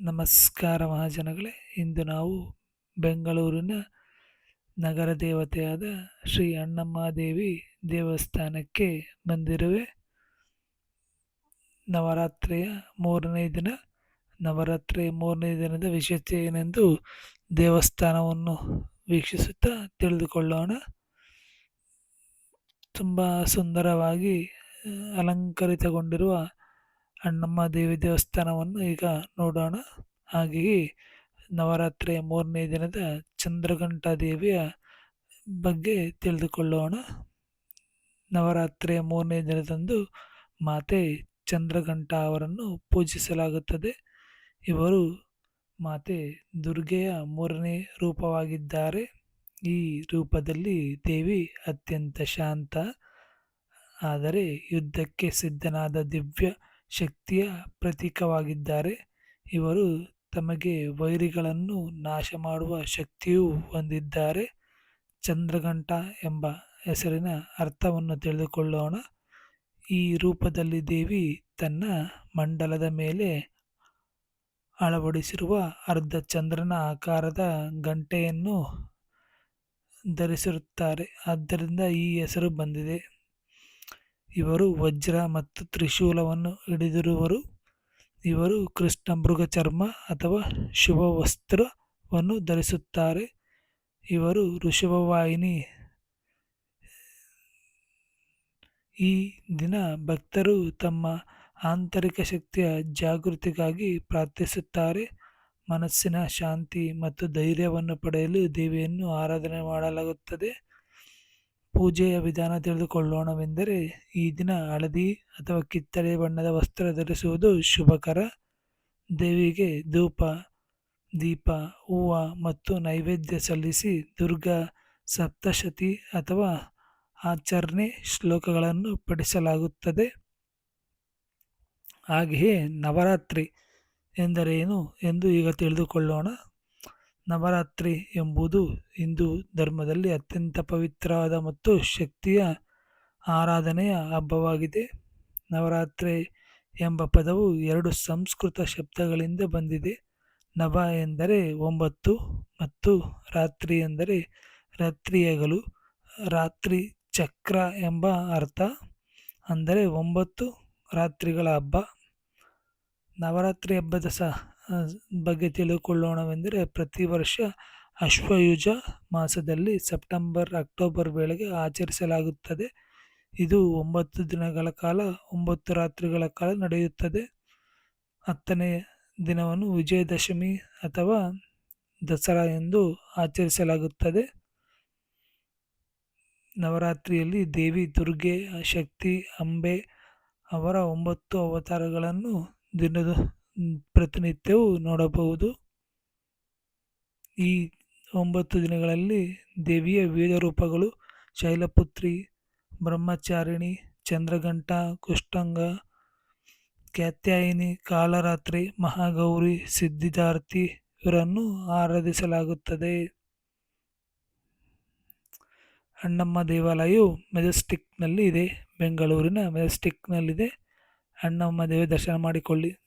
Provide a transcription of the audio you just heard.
ನಮಸ್ಕಾರ ಮಹಾಜನಗಳೇ, ಇಂದು ನಾವು ಬೆಂಗಳೂರಿನ ನಗರ ದೇವತೆಯಾದ ಶ್ರೀ ಅಣ್ಣಮ್ಮದೇವಿ ದೇವಸ್ಥಾನಕ್ಕೆ ಬಂದಿರುವೆ. ನವರಾತ್ರಿಯ ಮೂರನೇ ದಿನ. ನವರಾತ್ರಿ ಮೂರನೇ ದಿನದ ವಿಶೇಷತೆ ಏನೆಂದು ದೇವಸ್ಥಾನವನ್ನು ವೀಕ್ಷಿಸುತ್ತಾ ತಿಳಿದುಕೊಳ್ಳೋಣ. ತುಂಬ ಸುಂದರವಾಗಿ ಅಲಂಕರಿತಗೊಂಡಿರುವ ಅಣ್ಣಮ್ಮ ದೇವಿ ದೇವಸ್ಥಾನವನ್ನು ಈಗ ನೋಡೋಣ. ಹಾಗೆಯೇ ನವರಾತ್ರಿಯ ಮೂರನೇ ದಿನದ ಚಂದ್ರಘಂಟಾ ದೇವಿಯ ಬಗ್ಗೆ ತಿಳಿದುಕೊಳ್ಳೋಣ. ನವರಾತ್ರಿಯ ಮೂರನೇ ದಿನದಂದು ಮಾತೆ ಚಂದ್ರಘಂಟಾ ಅವರನ್ನು ಪೂಜಿಸಲಾಗುತ್ತದೆ. ಇವರು ಮಾತೆ ದುರ್ಗೆಯ ಮೂರನೇ ರೂಪವಾಗಿದ್ದಾರೆ. ಈ ರೂಪದಲ್ಲಿ ದೇವಿ ಅತ್ಯಂತ ಶಾಂತ, ಆದರೆ ಯುದ್ಧಕ್ಕೆ ಸಿದ್ಧನಾದ ದಿವ್ಯ ಶಕ್ತಿಯ ಪ್ರತೀಕವಾಗಿದ್ದಾರೆ. ಇವರು ತಮಗೆ ವೈರಿಗಳನ್ನು ನಾಶ ಮಾಡುವ ಶಕ್ತಿಯೂ ಹೊಂದಿದ್ದಾರೆ. ಚಂದ್ರಘಂಟ ಎಂಬ ಹೆಸರಿನ ಅರ್ಥವನ್ನು ತಿಳಿದುಕೊಳ್ಳೋಣ. ಈ ರೂಪದಲ್ಲಿ ದೇವಿ ತನ್ನ ಮಂಡಲದ ಮೇಲೆ ಅಳವಡಿಸಿರುವ ಅರ್ಧ ಚಂದ್ರನ ಆಕಾರದ ಗಂಟೆಯನ್ನು ಧರಿಸಿರುತ್ತಾರೆ. ಆದ್ದರಿಂದ ಈ ಹೆಸರು ಬಂದಿದೆ. ಇವರು ವಜ್ರ ಮತ್ತು ತ್ರಿಶೂಲವನ್ನು ಹಿಡಿದಿರುವರು. ಇವರು ಕೃಷ್ಣ ಮೃಗ ಚರ್ಮ ಅಥವಾ ಶುಭ ವಸ್ತ್ರವನ್ನು ಧರಿಸುತ್ತಾರೆ. ಇವರು ಋಷಭವಾಹಿನಿ. ಈ ದಿನ ಭಕ್ತರು ತಮ್ಮ ಆಂತರಿಕ ಶಕ್ತಿಯ ಜಾಗೃತಿಗಾಗಿ ಪ್ರಾರ್ಥಿಸುತ್ತಾರೆ. ಮನಸ್ಸಿನ ಶಾಂತಿ ಮತ್ತು ಧೈರ್ಯವನ್ನು ಪಡೆಯಲು ದೇವಿಯನ್ನು ಆರಾಧನೆ ಮಾಡಲಾಗುತ್ತದೆ. ಪೂಜೆಯ ವಿಧಾನ ತಿಳಿದುಕೊಳ್ಳೋಣವೆಂದರೆ ಈ ದಿನ ಹಳದಿ ಅಥವಾ ಕಿತ್ತಳೆ ಬಣ್ಣದ ವಸ್ತ್ರ ಧರಿಸುವುದು ಶುಭಕರ. ದೇವಿಗೆ ಧೂಪ, ದೀಪ, ಹೂವು ಮತ್ತು ನೈವೇದ್ಯ ಸಲ್ಲಿಸಿ ದುರ್ಗಾ ಸಪ್ತಶತಿ ಅಥವಾ ಆಚರಣೆ ಶ್ಲೋಕಗಳನ್ನು ಪಠಿಸಲಾಗುತ್ತದೆ. ಹಾಗೆಯೇ ನವರಾತ್ರಿ ಎಂದರೇನು ಎಂದು ಈಗ ತಿಳಿದುಕೊಳ್ಳೋಣ. ನವರಾತ್ರಿ ಎಂಬುದು ಹಿಂದೂ ಧರ್ಮದಲ್ಲಿ ಅತ್ಯಂತ ಪವಿತ್ರವಾದ ಮತ್ತು ಶಕ್ತಿಯ ಆರಾಧನೆಯ ಹಬ್ಬವಾಗಿದೆ. ನವರಾತ್ರಿ ಎಂಬ ಪದವು ಎರಡು ಸಂಸ್ಕೃತ ಶಬ್ದಗಳಿಂದ ಬಂದಿದೆ. ನವ ಎಂದರೆ ಒಂಬತ್ತು ಮತ್ತು ರಾತ್ರಿ ಎಂದರೆ ರಾತ್ರಿಯಗಳು. ರಾತ್ರಿ ಚಕ್ರ ಎಂಬ ಅರ್ಥ ಅಂದರೆ ಒಂಬತ್ತು ರಾತ್ರಿಗಳ ಹಬ್ಬ. ನವರಾತ್ರಿ ಹಬ್ಬದ ಸಹ ಬಗ್ಗೆ ತಿಳಿದುಕೊಳ್ಳೋಣವೆಂದರೆ ಪ್ರತಿ ವರ್ಷ ಅಶ್ವಯುಜ ಮಾಸದಲ್ಲಿ ಸೆಪ್ಟೆಂಬರ್ ಅಕ್ಟೋಬರ್ ವೇಳೆಗೆ ಆಚರಿಸಲಾಗುತ್ತದೆ. ಇದು ಒಂಬತ್ತು ದಿನಗಳ ಕಾಲ, ಒಂಬತ್ತು ರಾತ್ರಿಗಳ ಕಾಲ ನಡೆಯುತ್ತದೆ. ಹತ್ತನೇ ದಿನವನ್ನು ವಿಜಯದಶಮಿ ಅಥವಾ ದಸರಾ ಎಂದು ಆಚರಿಸಲಾಗುತ್ತದೆ. ನವರಾತ್ರಿಯಲ್ಲಿ ದೇವಿ ದುರ್ಗೆ, ಶಕ್ತಿ, ಅಂಬೆ ಅವರ ಒಂಬತ್ತು ಅವತಾರಗಳನ್ನು ದಿನದ ಪ್ರತಿನಿತ್ಯವೂ ನೋಡಬಹುದು. ಈ ಒಂಬತ್ತು ದಿನಗಳಲ್ಲಿ ದೇವಿಯ ವಿವಿಧ ರೂಪಗಳು ಶೈಲಪುತ್ರಿ, ಬ್ರಹ್ಮಚಾರಿಣಿ, ಚಂದ್ರಘಂಟ ಕುಷ್ಟಂಗ ಕ್ಯಾತ್ಯಾಯಿನಿ, ಕಾಲರಾತ್ರಿ, ಮಹಾಗೌರಿ ಸಿದ್ಧಿದಾರ್ಥಿ ಇವರನ್ನು ಆರಾಧಿಸಲಾಗುತ್ತದೆ. ಅಣ್ಣಮ್ಮ ದೇವಾಲಯವು ಮೆಜೆಸ್ಟಿಕ್ನಲ್ಲಿ ಇದೆ. ಬೆಂಗಳೂರಿನ ಮೆಜೆಸ್ಟಿಕ್ನಲ್ಲಿದೆ. ಅಣ್ಣಮ್ಮ ದೇವಿ ದರ್ಶನ ಮಾಡಿಕೊಳ್ಳಿ.